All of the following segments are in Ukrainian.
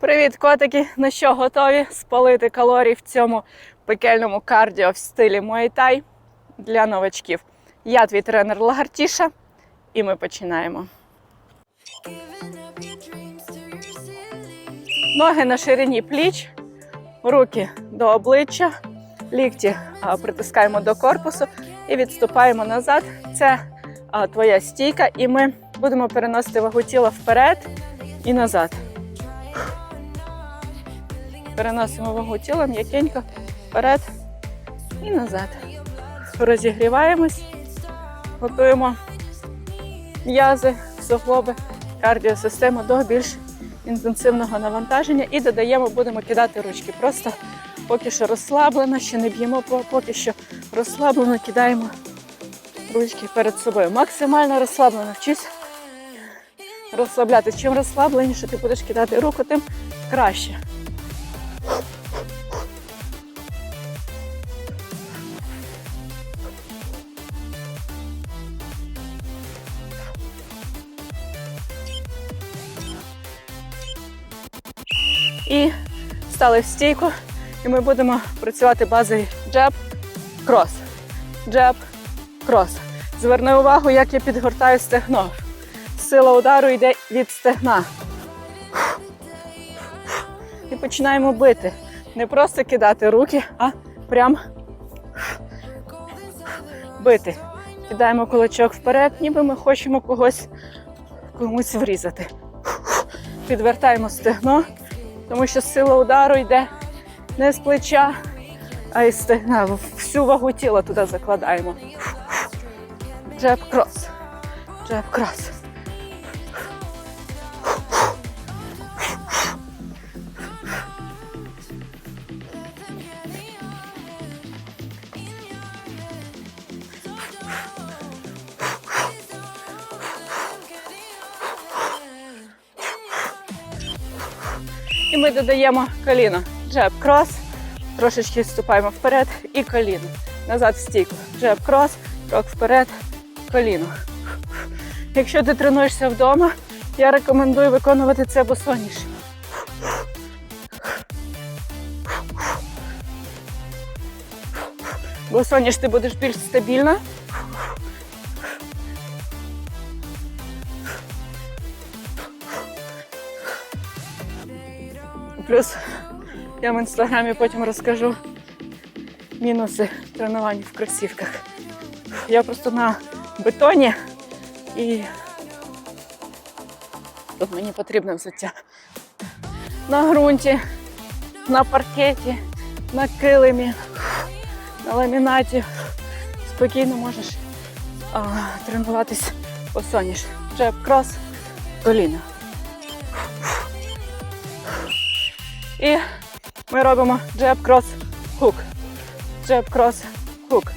Привіт, котики! Ну що, готові спалити калорії в цьому пекельному кардіо в стилі Muay для новачків? Я твій тренер Лагартіша, і ми починаємо. Ноги на ширині пліч, руки до обличчя, лікті притискаємо до корпусу і відступаємо назад. Це твоя стійка, і ми будемо переносити вагу тіла вперед і назад. Переносимо вагу тіла м'якенько вперед і назад. Розігріваємось, готуємо м'язи, суглоби, кардіосистему до більш інтенсивного навантаження і додаємо, будемо кидати ручки. Просто поки що розслаблено, ще не б'ємо, поки що розслаблено кидаємо ручки перед собою. Максимально розслаблено вчись розслаблятися. Чим розслабленіше ти будеш кидати руку, тим краще. Стали в стійку, і ми будемо працювати базовий джеб, крос. Джеб, крос. Зверни увагу, як я підгортаю стегно. Сила удару йде від стегна. І починаємо бити. Не просто кидати руки, а прям бити. Кидаємо кулачок вперед, ніби ми хочемо когось комусь врізати. Підвертаємо стегно, тому що сила удару йде не з плеча, а й стегна. Всю вагу тіла туди закладаємо. Джеб крос. Джеб крос. Ми додаємо коліно. Джеб крос. Трошечки вступаємо вперед і коліно. Назад в стійку. Джеб крос, крок вперед, коліно. Якщо ти тренуєшся вдома, я рекомендую виконувати це босоніж. Босоніж ти будеш більш стабільна. Плюс я в інстаграмі потім розкажу мінуси тренувань в кросівках. Я просто на бетоні і тут мені потрібне взуття. На ґрунті, на паркеті, на килимі, на ламінаті. Спокійно можеш а, тренуватись посоніж. Джеб, крос, коліно. І ми робимо джеб, крос, хук. Джеб, крос, хук.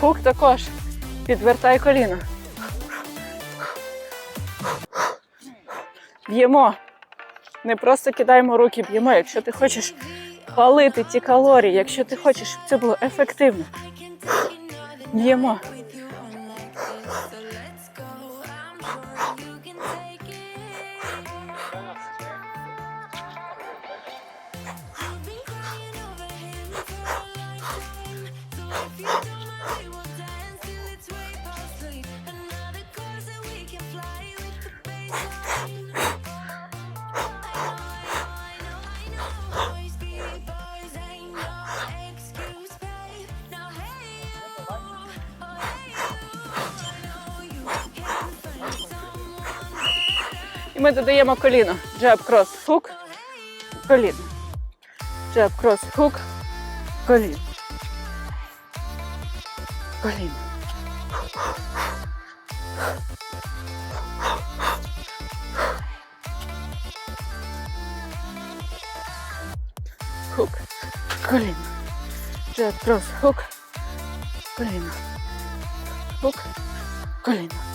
Хук також. Підвертай коліно. Б'ємо. Не просто кидаємо руки, б'ємо. Якщо ти хочеш палити ті калорії, якщо ти хочеш, щоб це було ефективно. Б'ємо. Ми додаємо коліно. Джеб, крос, хук, коліно. Джеб, крос, хук, коліно. Коліно. Хук, коліно. Джеб, крос, хук, коліно. Хук, коліно.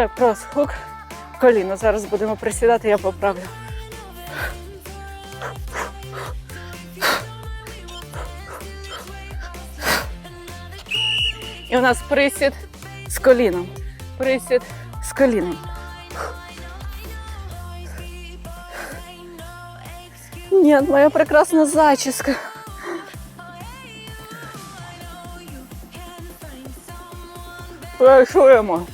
Джек, крос, хук. Коліно. Зараз будемо присідати, я поправлю. І у нас присід з коліном. Присід з коліном. Ні, моя прекрасна зачіска. Працюємо.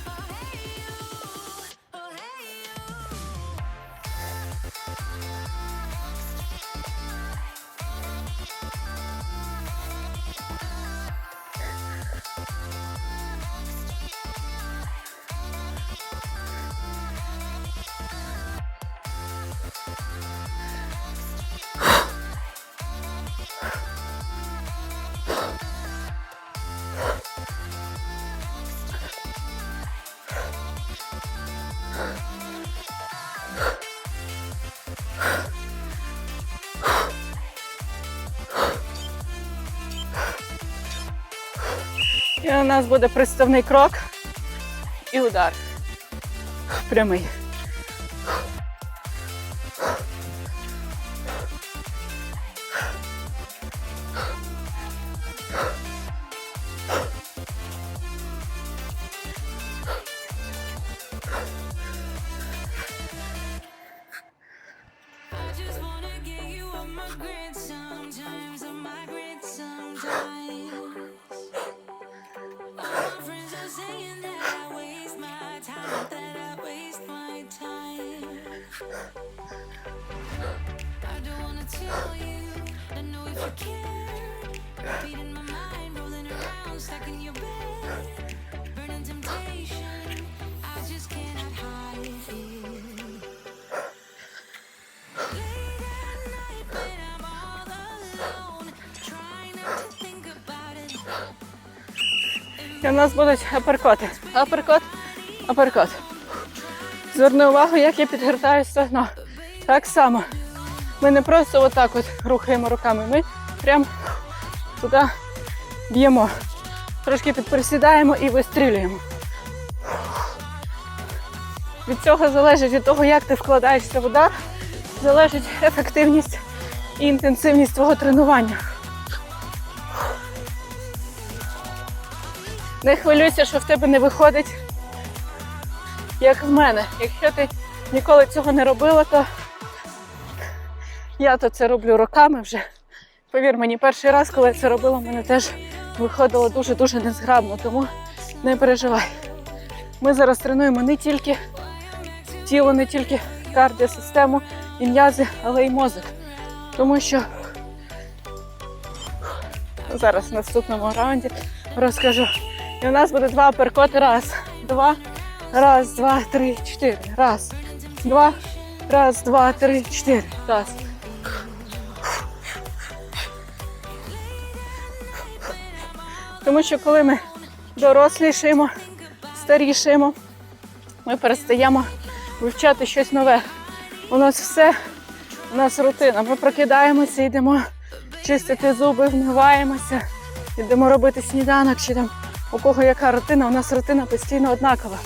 У нас буде приставний крок і удар. Прямий. І у нас будуть аперкоти. Аперкот, аперкот. Зверни увагу, як я підгортаю стегно. Так само. Ми не просто отак от рухаємо руками, ми прям туди б'ємо. Трошки підприсідаємо і вистрілюємо. Від цього залежить від того, як ти вкладаєшся в удар, залежить ефективність і інтенсивність твого тренування. Не хвилюйся, що в тебе не виходить, як в мене. Якщо ти ніколи цього не робила, то я то це роблю роками вже. Повір мені, перший раз, коли я це робила, в мене теж виходило дуже-дуже незграбно, тому не переживай. Ми зараз тренуємо не тільки тіло, не тільки кардіосистему і м'язи, але й мозок. Тому що зараз в наступному раунді розкажу. І у нас буде два перкоти. Раз, два, раз, два, три, чотири. Раз, два, раз, два, три, чотири. Раз. Тому що коли ми дорослішаємо, старішаємо, ми перестаємо вивчати щось нове. У нас все, у нас рутина. Ми прокидаємося, йдемо чистити зуби, вмиваємося, йдемо робити сніданок чи там у кого яка рутина, у нас рутина постійно однакова.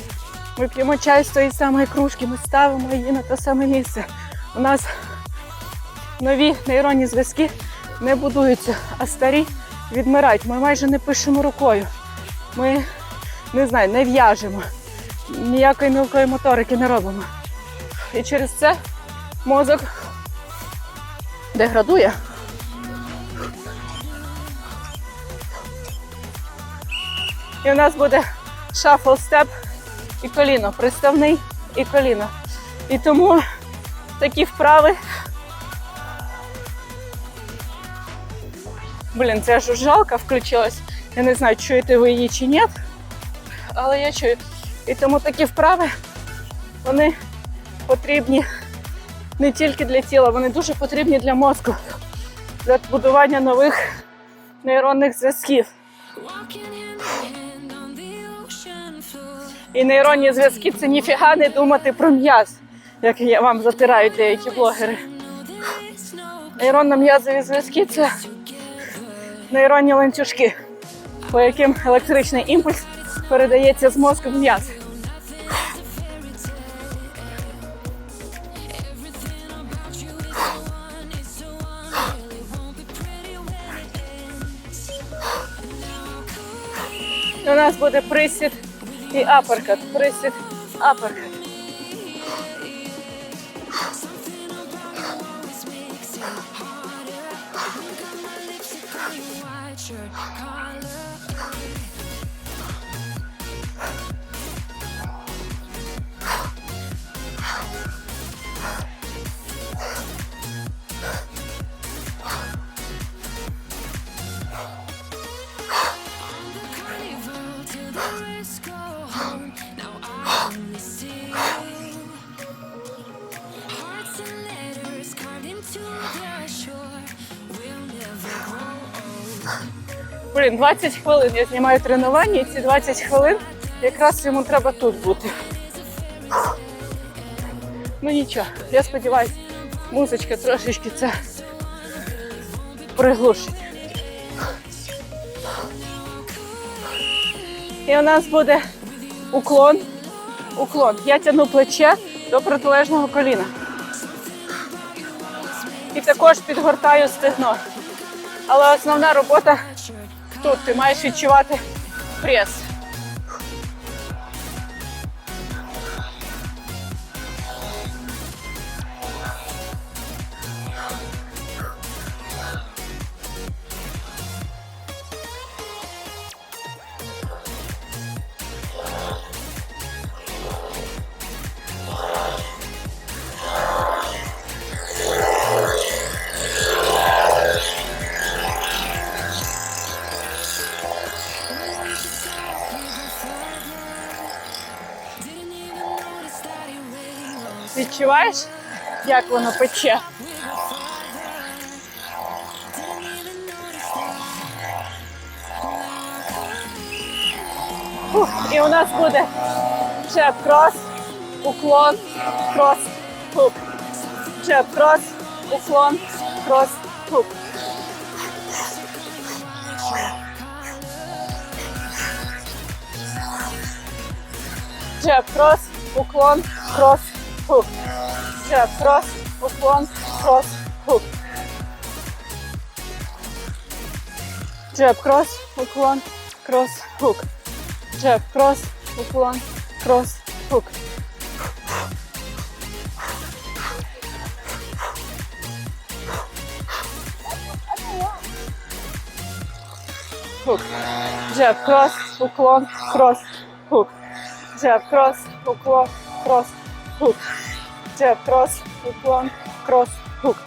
Ми п'ємо чай з тої самої кружки, ми ставимо її на те саме місце. У нас нові нейронні зв'язки не будуються, а старі відмирають. Ми майже не пишемо рукою. Ми не знаю, не в'яжемо, ніякої мілкої моторики не робимо. І через це мозок деградує. І у нас буде шафл степ і коліно, приставний і коліно. І тому такі вправи. Блін, ця жужжалка включилась. Я не знаю, чуєте ви її чи ні, але я чую. І тому такі вправи вони потрібні не тільки для тіла, вони дуже потрібні для мозку, для будування нових нейронних зв'язків. І нейронні зв'язки це ніфіга не думати про м'яз, як я вам затирають деякі блогери. Know Нейронно-м'язові зв'язки це нейронні ланцюжки. по яким електричний імпульс передається з мозку в м'яз. У нас буде присід і аперкат. Присід, аперкат. Блін, 20 хвилин. Я знімаю тренування, і ці 20 хвилин якраз йому треба тут бути. Ну нічого, я сподіваюся, музичка трошечки це приглушить. І у нас буде уклон. Уклон. Я тягну плече до протилежного коліна. І також підгортаю стегно. Але основна робота тут. Ти маєш відчувати прес. Як воно пече? Фух, і у нас буде джеб крос, уклон, крос, хук. Джеб крос, уклон, крос, хук. Джеб крос, уклон, крос, хук. Джеб крос, уклон, крос, хук. Джеб крос, уклон, крос, хук. Джеб крос, уклон, крос, хук. Джеб крос, уклон, крос, хук. Джеб крос, уклон, крос, хук. Джеб крос, уклон, крос, хук.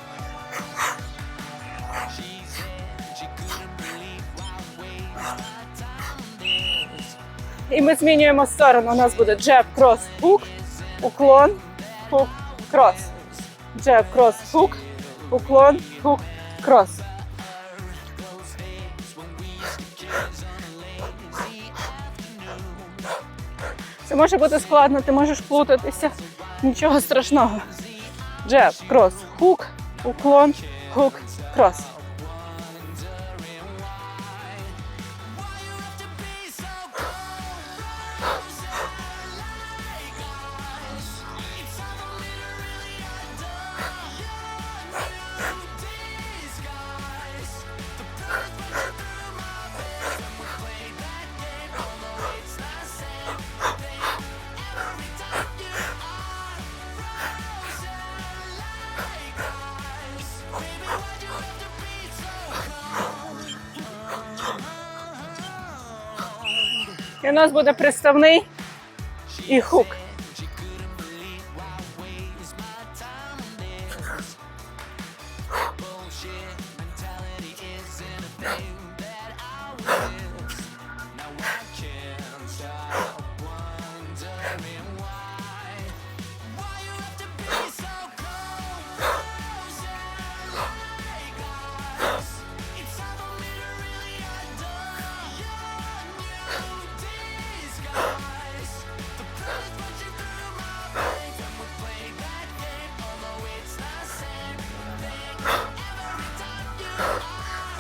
І ми змінюємо сторону. У нас буде джеб, крос, хук, уклон, хук, крос. Джеб, крос, хук, уклон, хук, крос. Це може бути складно, ти можеш плутатися. Нічого страшного. Джеб, крос, хук, уклон, хук, крос. І у нас буде приставний і хук.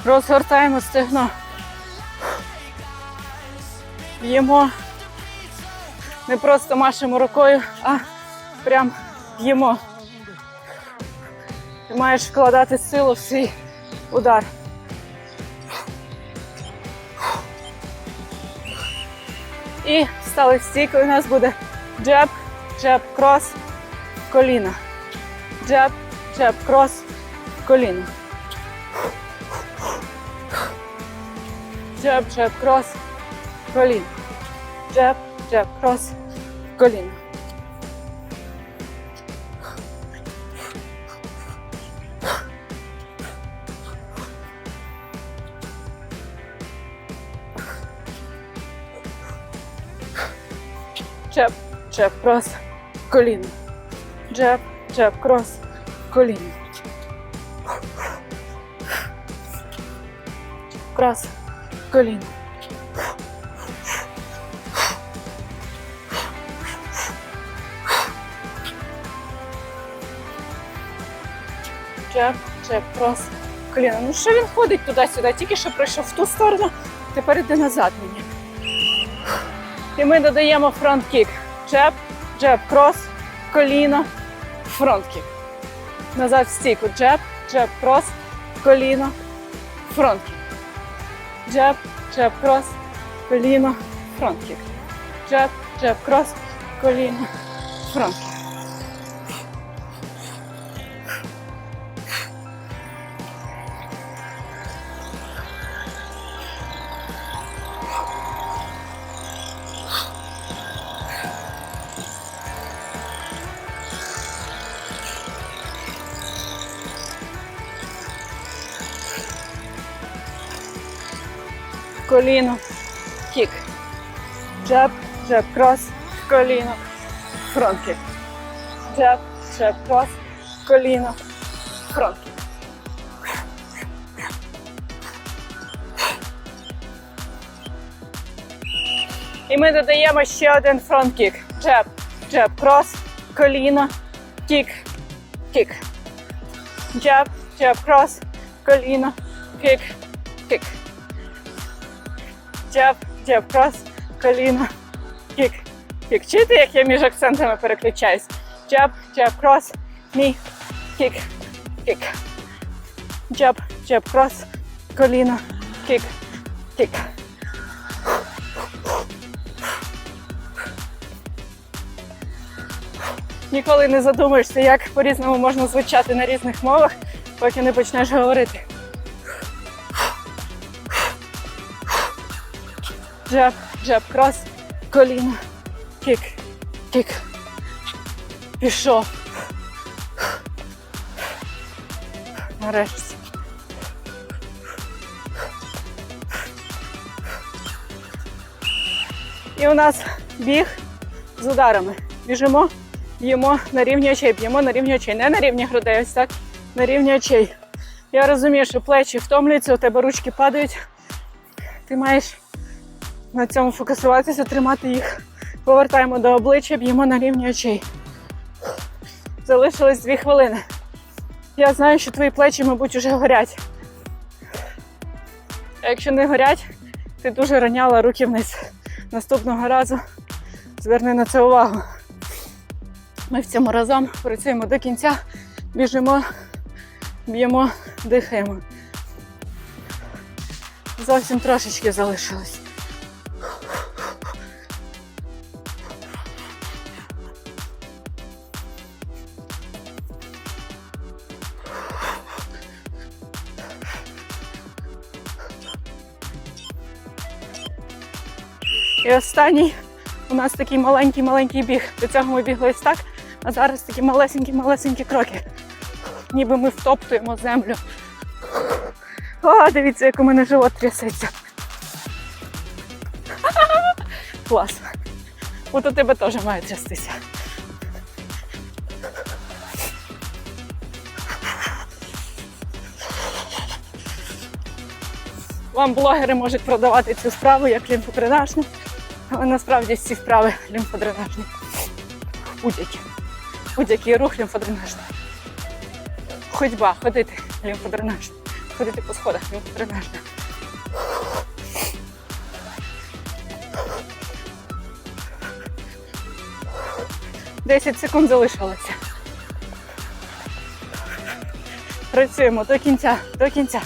Розгортаємо стегно. б'ємо. Не просто машемо рукою, а прям б'ємо. Ти маєш вкладати силу в свій удар. І стали в у нас буде джеб, джеб, крос, коліна. Джеб, джеб, крос, коліно. Джеб, джеб, крос, коліно. Джеб, джеб, крос, коліно. Джеб, джеб, крос, коліно. Джеб, джеб, крос, коліно. Крос, коліно. Джеб, джеб, крос, коліно. Ну що він ходить туди-сюди? Тільки що пройшов в ту сторону, тепер іде назад мені. І ми додаємо фронт-кік. Джеб, джеб, крос, коліно, фронт-кік. Назад в стійку. Джеб, джеб, крос, коліно, фронт-кік. Джеб, джеб, крос, коліно, фронт-кік. Джеб, джеб, крос, коліно, фронт-кік. Коліно, кік. Джеб, джеб, крос, коліно, фронт кік. Джеб, джеб, крос, коліно, фронт кік. І ми додаємо ще один фронт кік. Джеб, джеб, крос, коліно, кік, кік. Джеб, джеб, крос, коліно, кік, кік. Джеб, джеб, крос, коліно, кік, кік. Чуєте, як я між акцентами переключаюсь? Джеб, джеб, крос, мій, кік, кік. Джеб, джеб, крос, коліно, кік, кік. Ніколи не задумаєшся, як по-різному можна звучати на різних мовах, поки не почнеш говорити. Джеб, джеб, крос, коліно, кік, кік. Пішов. Нарешті. І у нас біг з ударами. Біжимо, б'ємо на рівні очей, б'ємо на рівні очей. Не на рівні грудей, ось так, на рівні очей. Я розумію, що плечі втомлюються, у тебе ручки падають. Ти маєш на цьому фокусуватися, тримати їх. Повертаємо до обличчя, б'ємо на рівні очей. Залишилось дві хвилини. Я знаю, що твої плечі, мабуть, уже горять. А якщо не горять, ти дуже раняла руки вниз. Наступного разу зверни на це увагу. Ми в цьому разом працюємо до кінця, біжимо, б'ємо, дихаємо. Зовсім трошечки залишилось. Останній у нас такий маленький-маленький біг. До цього ми бігли ось так, а зараз такі малесенькі-малесенькі кроки. Ніби ми втоптуємо землю. О, дивіться, як у мене живот трясеться. Клас. От у тебе теж має трястися. Вам блогери можуть продавати цю справу як лімфодренажну, але насправді всі вправи лімфодренажні. Будь-які. Будь-який рух лімфодренажний. Ходьба, ходити лімфодренажна. Ходити по сходах лімфодренажна. Десять секунд залишилося. Працюємо до кінця, до кінця.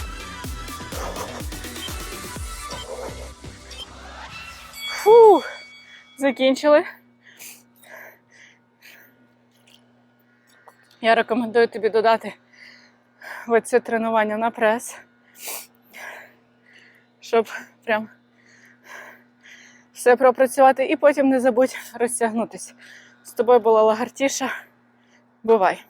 Закінчили. Я рекомендую тобі додати оце тренування на прес, щоб прям все пропрацювати і потім не забудь розтягнутися. З тобою була лагартіша. Бувай!